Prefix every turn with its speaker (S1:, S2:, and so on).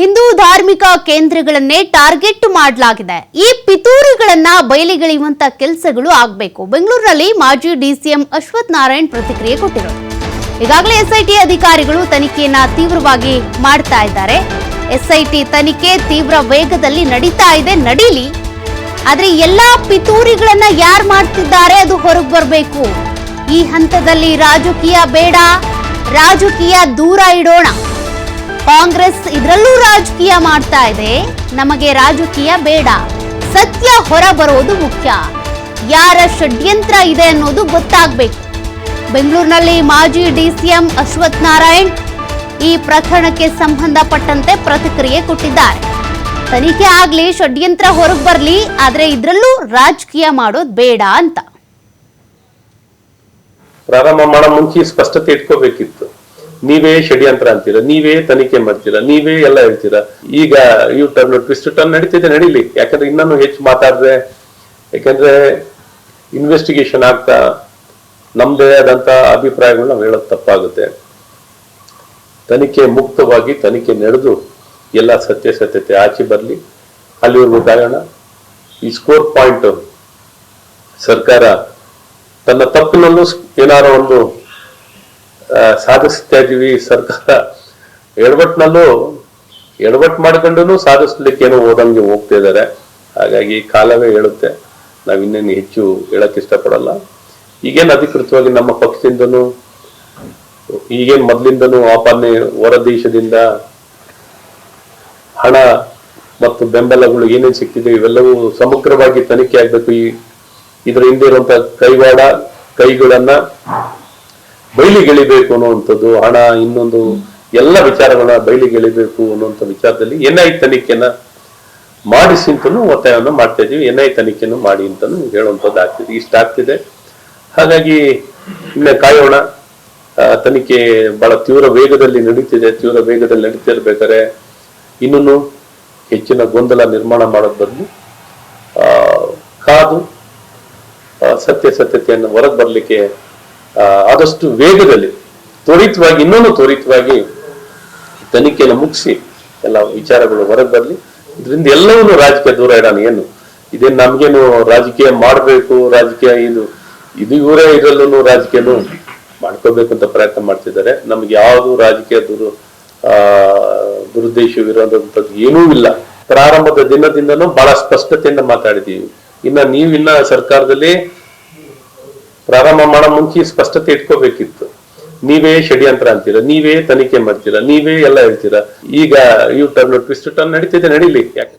S1: ಹಿಂದೂ ಧಾರ್ಮಿಕ ಕೇಂದ್ರಗಳನ್ನೇ ಟಾರ್ಗೆಟ್ ಮಾಡಲಾಗಿದೆ. ಈ ಪಿತೂರಿಗಳನ್ನ ಬಯಲಿಗೆಳೆಯುವಂತ ಕೆಲಸಗಳು ಆಗಬೇಕು. ಬೆಂಗಳೂರಿನಲ್ಲಿ ಮಾಜಿ ಡಿಸಿಎಂ ಅಶ್ವಥ್ ನಾರಾಯಣ್ ಪ್ರತಿಕ್ರಿಯೆ ಕೊಟ್ಟರು. ಈಗಾಗಲೇ ಎಸ್ಐಟಿ ಅಧಿಕಾರಿಗಳು ತನಿಖೆಯನ್ನ ತೀವ್ರವಾಗಿ ಮಾಡ್ತಾ ಇದ್ದಾರೆ. ಎಸ್ಐಟಿ ತನಿಖೆ ತೀವ್ರ ವೇಗದಲ್ಲಿ ನಡೀತಾ ಇದೆ, ನಡೀಲಿ. ಆದ್ರೆ ಎಲ್ಲಾ ಪಿತೂರಿಗಳನ್ನ ಯಾರು ಮಾಡ್ತಿದ್ದಾರೆ, ಅದು ಹೊರಗೆ ಬರಬೇಕು. ಈ ಹಂತದಲ್ಲಿ ರಾಜಕೀಯ ಬೇಡ, ರಾಜಕೀಯ ದೂರ ಇಡೋಣ. ಕಾಂಗ್ರೆಸ್ ರಾಜಕೀಯ ಮಾಡ್ತಾ ಇದೆ. ನಮಗೆ ರಾಜಕೀಯ ಬೇಡ. ಸತ್ಯ ಹೊರ ಬರೋದು ಮುಖ್ಯ. ಯಾರ ಷಡ್ಯಂತ್ರ ಇದೆ ಅನ್ನೋದು ಗೊತ್ತಾಗಬೇಕು. ಬೆಂಗಳೂರಿನಲ್ಲಿ ಮಾಜಿ ಡಿಸಿಎಂ ಅಶ್ವಥ್ ನಾರಾಯಣ್ ಈ ಪ್ರಕರಣಕ್ಕೆ ಸಂಬಂಧಪಟ್ಟಂತೆ ಪ್ರತಿಕ್ರಿಯೆ ಕೊಟ್ಟಿದ್ದಾರೆ. ತನಿಖೆ ಆಗ್ಲಿ, ಷಡ್ಯಂತ್ರ ಹೊರಗೆ ಬರಲಿ, ಆದ್ರೆ ಇದರಲ್ಲೂ ರಾಜಕೀಯ ಮಾಡೋದು ಬೇಡ ಅಂತ.
S2: ಪ್ರಾರಂಭ ಮಾಡೋ ಮುಂಚೆ ಸ್ಪಷ್ಟತೆ ಇಟ್ಕೋಬೇಕಿತ್ತು. ನೀವೇ ಷಡ್ಯಂತ್ರ ಅಂತೀರ, ನೀವೇ ತನಿಖೆ ಮಾಡ್ತೀರಾ, ನೀವೇ ಎಲ್ಲ ಹೇಳ್ತೀರಾ. ಈಗ ಯು ಟರ್ನ್ ಟ್ವಿಸ್ಟ್ ಟರ್ನ್ ನಡೀತಿದೆ, ನಡೀಲಿ. ಯಾಕಂದ್ರೆ ಇನ್ನೂ ಹೆಚ್ಚು ಮಾತಾಡಿದ್ರೆ ಯಾಕಂದ್ರೆ ಇನ್ವೆಸ್ಟಿಗೇಷನ್ ಆಗ್ತಾ ನಮ್ದೇ ಆದಂತ ಅಭಿಪ್ರಾಯಗಳನ್ನ ನಾವು ಹೇಳೋದು ತಪ್ಪಾಗುತ್ತೆ. ತನಿಖೆ ಮುಕ್ತವಾಗಿ ತನಿಖೆ ನಡೆದು ಎಲ್ಲ ಸತ್ಯಾಸತ್ಯತೆ ಆಚೆ ಬರಲಿ. ಅಲ್ಲಿವರೆಗೂ ಕಾಯೋಣ ಈ ಸ್ಕೋರ್ ಪಾಯಿಂಟ್ ಸರ್ಕಾರ ತನ್ನ ತಪ್ಪಿನಲ್ಲೂ ಏನಾರ ಒಂದು ಸಾಧಿಸ್ತಾ ಇದೀವಿ ಸರ್ಕಾರ. ಎಡವಟ್ನಲ್ಲೂ, ಎಡವಟ್ ಮಾಡ್ಕೊಂಡು ಸಾಧಿಸ್ಲಿಕ್ಕೆ ಏನೋ ಓದಂಗೆ ಹೋಗ್ತಾ ಇದ್ದಾರೆ. ಹಾಗಾಗಿ ಕಾಲವೇ ಹೇಳುತ್ತೆ ನಾವ್ ಇನ್ನೇನು ಹೆಚ್ಚು ಹೇಳಕ್ ಇಷ್ಟಪಡಲ್ಲ. ಈಗೇನು ಅಧಿಕೃತವಾಗಿ ನಮ್ಮ ಪಕ್ಷದಿಂದನು, ಈಗೇನು ಮೊದ್ಲಿಂದನು ಆಪಾದನೆ ಹೊರ ದೇಶದಿಂದ ಹಣ ಮತ್ತು ಬೆಂಬಲಗಳು ಏನೇನು ಸಿಕ್ತಿದೆ ಇವೆಲ್ಲವೂ ಸಮಗ್ರವಾಗಿ ತನಿಖೆ ಆಗ್ಬೇಕು ಈ, ಇದರ ಹಿಂದೆ ಇರುವಂತ ಕೈವಾಡ, ಕೈಗಳನ್ನ ಬಯಲಿಗೆಳಿಬೇಕು ಅನ್ನುವಂಥದ್ದು, ಹಣ, ಇನ್ನೊಂದು ಎಲ್ಲ ವಿಚಾರಗಳನ್ನ ಬಯಲಿಗೆಳಿಬೇಕು ಅನ್ನುವಂಥ ವಿಚಾರದಲ್ಲಿ ಎನ್ಐ ತನಿಖೆನ ಮಾಡಿಸಿ ಅಂತಲೂ ಒತ್ತಾಯವನ್ನು ಮಾಡ್ತಾ ಇದೀವಿ ಐ ತನಿಖೆನು ಮಾಡಿ ಅಂತಲೂ ಹೇಳುವಂಥದ್ದು ಆಗ್ತಿದೆ, ಇಷ್ಟ ಆಗ್ತಿದೆ. ಹಾಗಾಗಿ ಇನ್ನ ಕಾಯೋಣ. ತನಿಖೆ ಬಹಳ ತೀವ್ರ ವೇಗದಲ್ಲಿ ನಡೀತಿದೆ. ತೀವ್ರ ವೇಗದಲ್ಲಿ ನಡೀತಿರ್ಬೇಕಾದ್ರೆ ಇನ್ನೂ ಹೆಚ್ಚಿನ ಗೊಂದಲ ನಿರ್ಮಾಣ ಮಾಡೋದ್ ಬದಲು ಕಾದು ಸತ್ಯ ಸತ್ಯತೆಯನ್ನು ಹೊರಗೆ ಬರಲಿಕ್ಕೆ ಆದಷ್ಟು ವೇಗದಲ್ಲಿ, ತ್ವರಿತವಾಗಿ, ಇನ್ನೊಂದು ತ್ವರಿತವಾಗಿ ತನಿಖೆಯನ್ನು ಮುಗಿಸಿ ಎಲ್ಲ ವಿಚಾರಗಳು ಹೊರಗೆ ಬರಲಿ ಇದರಿಂದ ಎಲ್ಲವನ್ನೂ ರಾಜಕೀಯ ದೂರ ಇಡೋಣ. ಏನು? ಇದೇನು ನಮ್ಗೇನು ರಾಜಕೀಯ ಮಾಡಬೇಕು, ರಾಜಕೀಯ ಇದು ಇದು ಇವರೇ ಇದರಲ್ಲೂ ರಾಜಕೀಯನು ಮಾಡ್ಕೋಬೇಕು ಅಂತ ಪ್ರಯತ್ನ ಮಾಡ್ತಿದ್ದಾರೆ. ನಮ್ಗೆ ಯಾವುದು ರಾಜಕೀಯ ದುರು, ಆ ದುರುದ್ದೇಶವಿರೋದಂಥದ್ದು ಏನೂ ಇಲ್ಲ. ಪ್ರಾರಂಭದ ದಿನದಿಂದನೂ ಬಹಳ ಸ್ಪಷ್ಟತೆಯಿಂದ ಮಾತಾಡಿದೀವಿ ಇನ್ನ ನೀವಿನ್ನ ಸರ್ಕಾರದಲ್ಲಿ ಪ್ರಾರಂಭ ಮಾಡೋ ಮುಂಚೆ ಸ್ಪಷ್ಟತೆ ಇಟ್ಕೋಬೇಕಿತ್ತು. ನೀವೇ ಷಡ್ಯಂತ್ರ ಅಂತೀರ, ನೀವೇ ತನಿಖೆ ಮಾಡ್ತೀರಾ, ನೀವೇ ಎಲ್ಲ ಹೇಳ್ತೀರಾ. ಈಗ ಯು ಟರ್ನ್ ಟ್ವಿಸ್ಟ್ ಟರ್ನ್ ನಡೀತಿದೆ, ನಡೀಲಿ. ಯಾಕೆ?